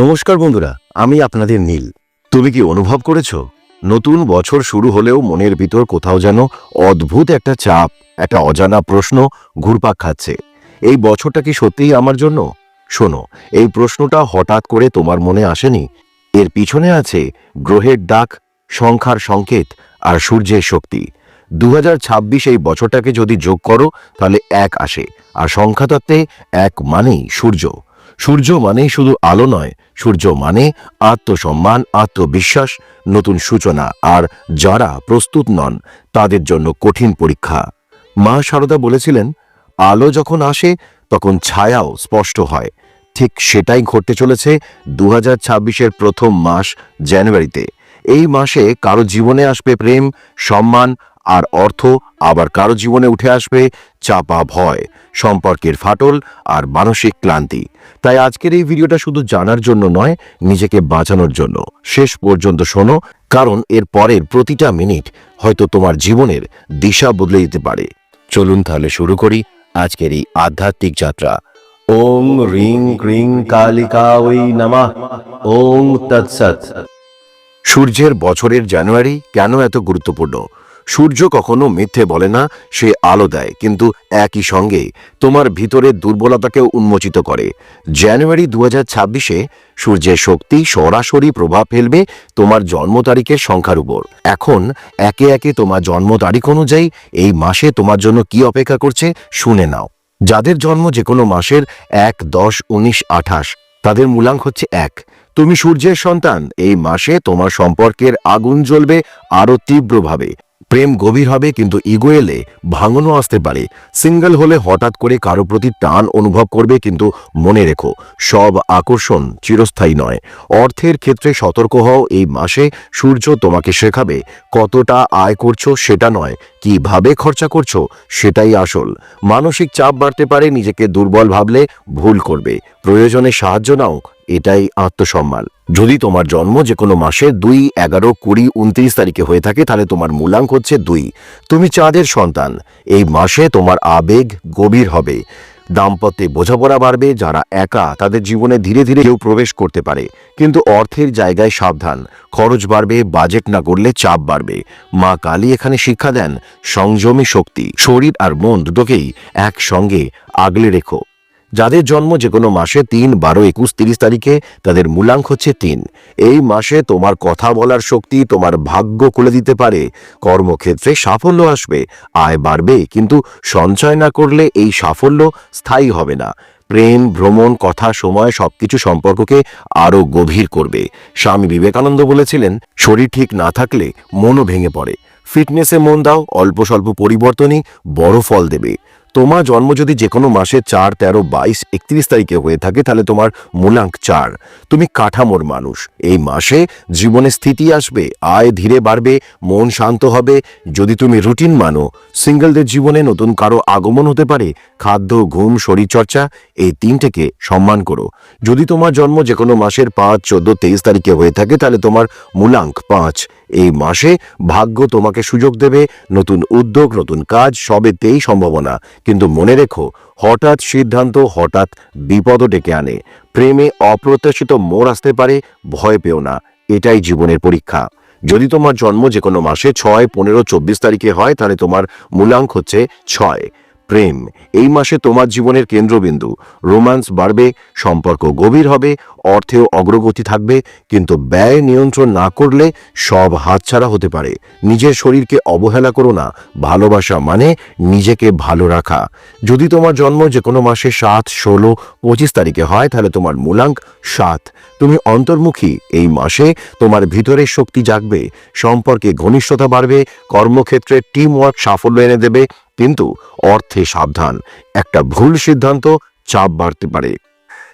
নমস্কার বন্ধুরা, আমি আপনাদের নীল। তুমি কি অনুভব করেছ? নতুন বছর শুরু হলেও মনের ভিতর কোথাও যেন অদ্ভুত একটা চাপ, একটা অজানা প্রশ্ন ঘুরপাক খাচ্ছে। এই বছরটা কি সত্যিই আমার জন্য? শোনো, এই প্রশ্নটা হঠাৎ করে তোমার মনে আসেনি? এর পিছনে আছে গ্রহের ডাক, সংখ্যার সংকেত আর সূর্যের শক্তি। দু হাজার ছাব্বিশ এই বছরটাকে যদি যোগ করো, তাহলে এক আসে, আর সংখ্যাতত্ত্বে এক মানেই সূর্য। সূর্য মানেই শুধু আলো নয়, সূর্য মানে আত্মসম্মান, আত্মবিশ্বাস, নতুন সূচনা, আর যারা প্রস্তুত নন, তাদের জন্য কঠিন পরীক্ষা। মা সারদা বলেছিলেন, আলো যখন আসে, তখন ছায়াও স্পষ্ট হয়। ঠিক সেটাই ঘটতে চলেছে দু হাজার প্রথম মাস জানুয়ারিতে। এই মাসে কারও জীবনে আসবে প্রেম, সম্মান আর অর্থ আবার কারও জীবনে উঠে আসবে, চাপা ভয়, সম্পর্কের ফাটল আর মানসিক ক্লান্তি। তাই আজকের এই ভিডিওটা শুধু জানার জন্য নয়, নিজেকে বাঁচানোর জন্য। শেষ পর্যন্ত শোনো, কারণ এর পরের প্রতিটা মিনিট হয়তো তোমার জীবনের দিশা বদলে দিতে পারে। চলুন তাহলে শুরু করি আজকের এই আধ্যাত্মিক যাত্রা। ওং রিং ক্রিং কালিকা ওই নমঃ। ওং তৎসৎ। সূর্যের বছরের জানুয়ারি কেন এত গুরুত্বপূর্ণ? সূর্য কখনো মিথ্যে বলে না, সে আলো দেয়, কিন্তু একই সঙ্গে তোমার ভিতরের দুর্বলতাকেও উন্মোচিত করে। জানুয়ারি দু ছাব্বিশে সূর্যের শক্তি সরাসরি প্রভাব ফেলবে তোমার জন্ম তারিখের সংখ্যার উপর। এখন একে একে তোমার জন্ম তারিখ অনুযায়ী এই মাসে তোমার জন্য কি অপেক্ষা করছে শুনে নাও। যাদের জন্ম যে কোনো মাসের এক দশ উনিশ আঠাশ, তাদের মূলাঙ্ক হচ্ছে এক। তুমি সূর্যের সন্তান, এই মাসে তোমার সম্পর্কের আগুন জ্বলবে আরও তীব্রভাবে। প্রেম গভীর হবে, কিন্তু ইগো এলে ভাঙনও আসতে পারে। সিঙ্গেল হলে হঠাৎ করে কারও প্রতি টান অনুভব করবে, কিন্তু মনে রেখো, সব আকর্ষণ চিরস্থায়ী নয়। অর্থের ক্ষেত্রে সতর্ক হও, এই মাসে সূর্য তোমাকে শেখাবে, কতটা আয় করছ সেটা নয়। কীভাবে খরচা করছ সেটাই আসল। মানসিক চাপ বাড়তে পারে, নিজেকে দুর্বল ভাবলে ভুল করবে। প্রয়োজনে সাহায্য নাও, এটাই আত্মসম্মান। যদি তোমার জন্ম যে কোনো মাসে দুই, এগারো, কুড়ি, উনত্রিশ তারিখে হয়ে থাকে, তাহলে তোমার মূলাঙ্ক হচ্ছে দুই। তুমি চাঁদের সন্তান, এই মাসে তোমার আবেগ গভীর হবে। দাম্পত্যে বোঝাপড়া বাড়বে যারা একা তাদের জীবনে ধীরে ধীরে কেউ প্রবেশ করতে পারে। কিন্তু অর্থের জায়গায় সাবধান। খরচ বাড়বে, বাজেট না করলে চাপ বাড়বে। মা কালী এখানে শিক্ষা দেন, সংযমী শক্তি, শরীর আর মন দুটোকেই একসঙ্গে আগলে রেখো। যাদের জন্ম যে কোনো মাসে তিন, বারো, একুশ, তিরিশ তারিখে, তাদের মূলাঙ্ক হচ্ছে তিন। এই মাসে তোমার কথা বলার শক্তি তোমার ভাগ্য খুলে দিতে পারে। কর্মক্ষেত্রে সাফল্য আসবে, আয় বাড়বে, কিন্তু সঞ্চয় না করলে এই সাফল্য স্থায়ী হবে না। প্রেম, ভ্রমণ, কথা, সময় সবকিছু সম্পর্ককে আরও গভীর করবে। স্বামী বিবেকানন্দ বলেছিলেন, শরীর ঠিক না থাকলে মনও ভেঙে পড়ে। ফিটনেসে মন দাও, অল্প স্বল্প পরিবর্তনই বড় ফল দেবে। তোমার জন্ম যদি যে কোনো মাসে চার, তেরো, বাইশ, একত্রিশ তারিখে হয়ে থাকে, তাহলে তোমার মূলাঙ্ক চার। তুমি কাঠামোর মানুষ। এই মাসে জীবনে স্থিতি আসবে, আয় ধীরে বাড়বে, মন শান্ত হবে। যদি তুমি রুটিন মানো, সিঙ্গেলদের জীবনে নতুন কারও আগমন হতে পারে। খাদ্য, ঘুম, শরীরচর্চা, এই তিনটেকে সম্মান করো। যদি তোমার জন্ম যে কোনো মাসের পাঁচ, চোদ্দ, তেইশ তারিখে হয়ে থাকে, তাহলে তোমার মূলাঙ্ক পাঁচ। এই মাসে ভাগ্য তোমাকে সুযোগ দেবে, নতুন উদ্যোগ, নতুন কাজ, সবেতেই সম্ভাবনা। কিন্তু মনে রেখো, হঠাৎ সিদ্ধান্ত, হঠাৎ বিপদও ডেকে আনে। প্রেমে অপ্রত্যাশিত মোড় আসতে পারে, ভয় পেও না, এটাই জীবনের পরীক্ষা। যদি তোমার জন্ম যে কোনো মাসে ছয়, পনেরো, চব্বিশ তারিখে হয়, তাহলে তোমার মূলাঙ্ক হচ্ছে ছয়। প্রেম। এই মাসে তোমার জীবনের কেন্দ্রবিন্দু। রোমান্স বাড়বে, সম্পর্ক গভীর হবে, অর্থেও অগ্রগতি থাকবে, কিন্তু ব্যয় নিয়ন্ত্রণ না করলে সব হাতছাড়া হতে পারে। নিজের শরীরকে অবহেলা করো না। ভালোবাসা মানে নিজেকে ভালো রাখা। যদি তোমার জন্ম যে কোনো মাসে সাত, ষোলো, পঁচিশ তারিখে হয়, তাহলে তোমার মূলাঙ্ক সাত। তুমি অন্তর্মুখী। এই মাসে তোমার ভিতরের শক্তি জাগবে। সম্পর্কে ঘনিষ্ঠতা বাড়বে। কর্মক্ষেত্রে টিম ওয়ার্ক সাফল্য এনে দেবে। কিন্তু অর্থে সাবধান। একটা ভুল সিদ্ধান্ত চাপ বাড়তে পারে।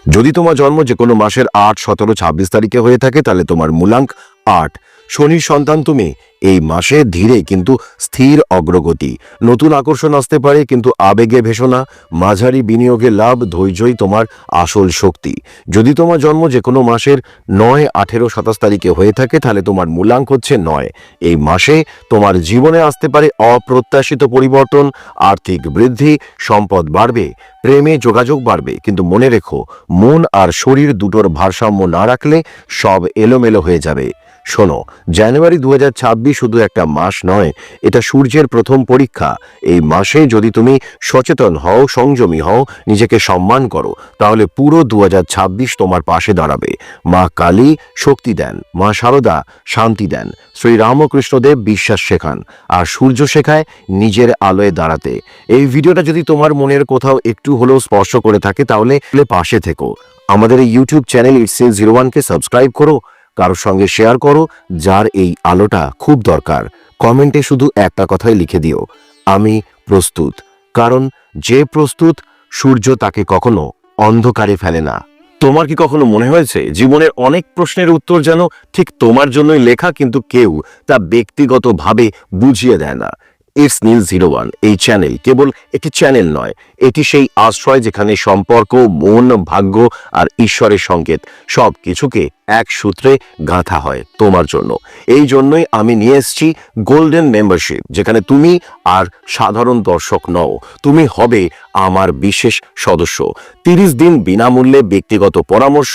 যদি তোমার জন্ম যে কোনো মাসের আট, সতেরো, ছাব্বিশ তারিখে হয়ে থাকে, তাহলে তোমার মূলাঙ্ক আট। শনির সন্তান তুমি। এই মাসে ধীরে কিন্তু স্থির অগ্রগতি। নতুন আকর্ষণ আসতে পারে, কিন্তু আবেগে ভেসো না। মাঝারি বিনিয়োগে লাভ, ধৈর্যই তোমার আসল শক্তি। যদি তোমার জন্ম যে কোনো মাসের নয়, আঠেরো, সাতাশ তারিখে হয়ে থাকে, তাহলে তোমার মূল্যাঙ্ক হচ্ছে নয়। এই মাসে তোমার জীবনে আসতে পারে অপ্রত্যাশিত পরিবর্তন, আর্থিক বৃদ্ধি, সম্পদ বাড়বে, প্রেমে যোগাযোগ বাড়বে। কিন্তু মনে রেখো, মন আর শরীর দুটোর ভারসাম্য না রাখলে সব এলোমেলো হয়ে যাবে। শোনো, জানুয়ারি দু হাজার ছাব্বিশ শুধু একটা মাস নয়, এটা সূর্যের প্রথম পরীক্ষা। এই মাসে যদি তুমি সচেতন হও, সংযমী হও, নিজেকে সম্মান করো, তাহলে পুরো দু হাজার ছাব্বিশ তোমার পাশে দাঁড়াবে। মা কালী শক্তি দেন, মা শারদা শান্তি দেন, শ্রী রামকৃষ্ণদেব বিশ্বাস শেখান, আর সূর্য শেখায় নিজের আলোয় দাঁড়াতে। এই ভিডিওটা যদি তোমার মনের কোথাও একটু হলেও স্পর্শ করে থাকে, তাহলে পাশে থেকো। আমাদের ইউটিউব চ্যানেল ইটসে জিরো ওয়ানকে সাবস্ক্রাইব করো কারোর সঙ্গে শেয়ার করো, যার এই আলোটা খুব দরকার। কমেন্টে শুধু একটা কথাই লিখে দিও, আমি প্রস্তুত। কারণ যে প্রস্তুত, সূর্য তাকে কখনো অন্ধকারে ফেলে না। তোমার কি কখনো মনে হয়েছে, জীবনের অনেক প্রশ্নের উত্তর যেন ঠিক তোমার জন্যই লেখা কিন্তু কেউ তা ব্যক্তিগতভাবে বুঝিয়ে দেয় না? ইটস নীল জিরো ওয়ান এই চ্যানেল কেবল একটি চ্যানেল নয়, এটি সেই আশ্রয় যেখানে সম্পর্ক, মন, ভাগ্য আর ঈশ্বরের সংকেত সব কিছুকে এক সূত্রে গাঁথা হয় তোমার জন্য। এই জন্যই আমি নিয়ে এসেছি গোল্ডেন মেম্বারশিপ যেখানে তুমি আর সাধারণ দর্শক নও, তুমি হবে আমার বিশেষ সদস্য। তিরিশ দিন বিনামূল্যে ব্যক্তিগত পরামর্শ,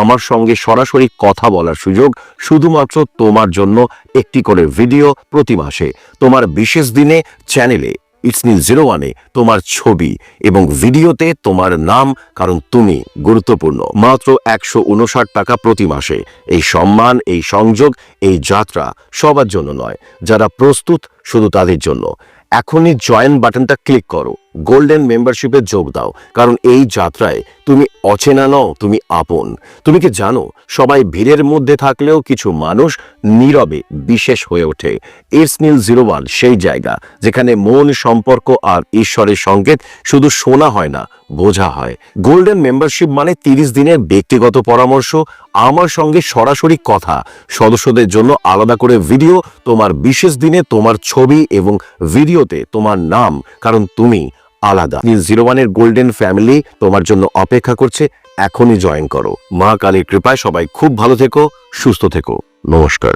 আমার সঙ্গে সরাসরি কথা বলার সুযোগ, শুধুমাত্র তোমার জন্য একটি করে ভিডিও প্রতি মাসে। তোমার বিশেষ দিনে চ্যানেলে ইটস নীল জিরো ওয়ানে তোমার ছবি এবং ভিডিওতে তোমার নাম, কারণ তুমি গুরুত্বপূর্ণ। মাত্র একশো উনষাট টাকা প্রতি মাসে। এই সম্মান, এই সংযোগ, এই যাত্রা সবার জন্য নয়। যারা প্রস্তুত, শুধু তাদের জন্য। এখনই জয়েন বাটনটা ক্লিক করো। গোল্ডেন মেম্বারশিপে যোগ দাও। কারণ এই যাত্রায় তুমি অচেনা নও, তুমি আপন। তুমি কি জানো, সবাই ভিড়ের মধ্যে থাকলেও কিছু মানুষ নীরবে, বিশেষ হয়ে ওঠে। ইটস নীল জিরো ওয়ান সেই জায়গা, যেখানে মন, সম্পর্ক আর ঈশ্বরের সংকেত শুধু শোনা হয় না, বোঝা হয়। গোল্ডেন মেম্বারশিপ মানে তিরিশ দিনের ব্যক্তিগত পরামর্শ, আমার সঙ্গে সরাসরি কথা, সদস্যদের জন্য আলাদা করে ভিডিও, তোমার বিশেষ দিনে তোমার ছবি এবং ভিডিওতে তোমার নাম, কারণ তুমি আলাদা। জিরো ওয়ানের গোল্ডেন ফ্যামিলি তোমার জন্য অপেক্ষা করছে, এখনই জয়েন করো। মা কালীর কৃপায় সবাই খুব ভালো থেকো, সুস্থ থেকো। নমস্কার।